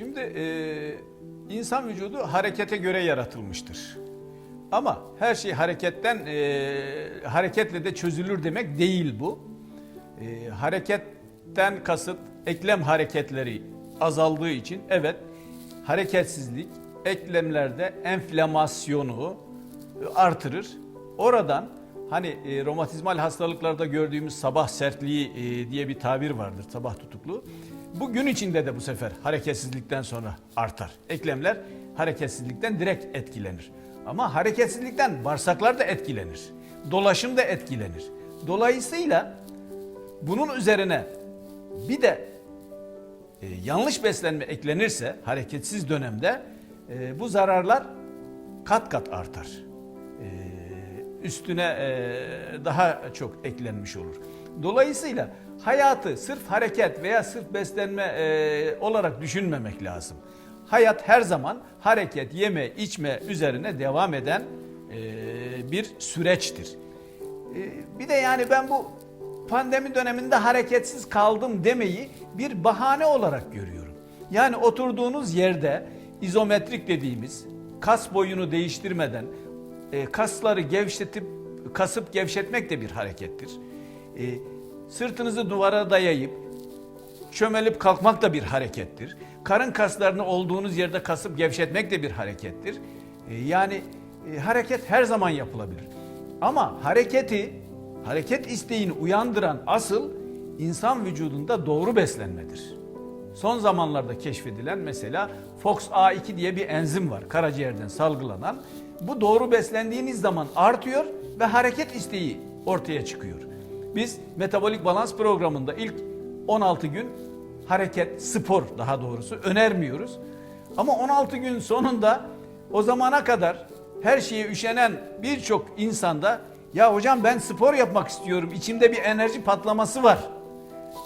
Şimdi e, insan vücudu harekete göre yaratılmıştır. Ama her şey hareketten e, hareketle de çözülür demek değil bu. E, hareketten kasıt eklem hareketleri azaldığı için evet hareketsizlik eklemlerde enflamasyonu e, artırır. Oradan hani e, romatizmal hastalıklarda gördüğümüz sabah sertliği e, diye bir tabir vardır sabah tutukluğu. Bu gün içinde de bu sefer hareketsizlikten sonra artar. Eklemler hareketsizlikten direkt etkilenir. Ama hareketsizlikten bağırsaklar da etkilenir. Dolaşım da etkilenir. Dolayısıyla bunun üzerine bir de e, yanlış beslenme eklenirse hareketsiz dönemde e, bu zararlar kat kat artar. E, üstüne e, daha çok eklenmiş olur. Dolayısıyla hayatı sırf hareket veya sırf beslenme e, olarak düşünmemek lazım. Hayat her zaman hareket, yeme, içme üzerine devam eden e, bir süreçtir. E, bir de yani ben bu pandemi döneminde hareketsiz kaldım demeyi bir bahane olarak görüyorum. Yani oturduğunuz yerde izometrik dediğimiz kas boyunu değiştirmeden e, kasları gevşetip kasıp gevşetmek de bir harekettir. E, sırtınızı duvara dayayıp çömelip kalkmak da bir harekettir. Karın kaslarını olduğunuz yerde kasıp gevşetmek de bir harekettir. E, yani e, hareket her zaman yapılabilir. Ama hareketi, hareket isteğini uyandıran asıl insan vücudunda doğru beslenmedir. Son zamanlarda keşfedilen mesela FOXA2 diye bir enzim var karaciğerden salgılanan. Bu doğru beslendiğiniz zaman artıyor ve hareket isteği ortaya çıkıyor. Biz metabolik balans programında ilk 16 gün hareket, spor daha doğrusu önermiyoruz. Ama 16 gün sonunda o zamana kadar her şeye üşenen birçok insanda ya hocam ben spor yapmak istiyorum, içimde bir enerji patlaması var.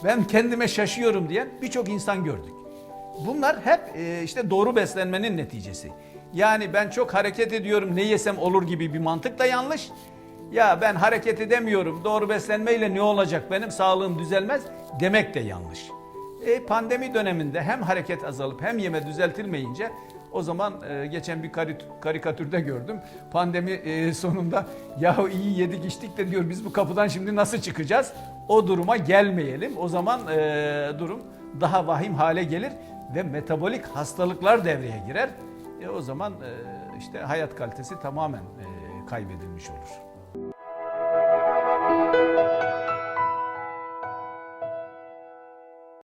Ben kendime şaşıyorum diyen birçok insan gördük. Bunlar hep e, işte doğru beslenmenin neticesi. Yani ben çok hareket ediyorum ne yesem olur gibi bir mantık da yanlış. Ya ben hareket edemiyorum doğru beslenmeyle ne olacak benim sağlığım düzelmez demek de yanlış. E, pandemi döneminde hem hareket azalıp hem yeme düzeltilmeyince o zaman e, geçen bir karikatürde gördüm. Pandemi e, sonunda yahu iyi yedik içtik de diyor biz bu kapıdan şimdi nasıl çıkacağız? O duruma gelmeyelim. O zaman e, durum daha vahim hale gelir ve metabolik hastalıklar devreye girer. E, o zaman e, işte hayat kalitesi tamamen e, kaybedilmiş olur.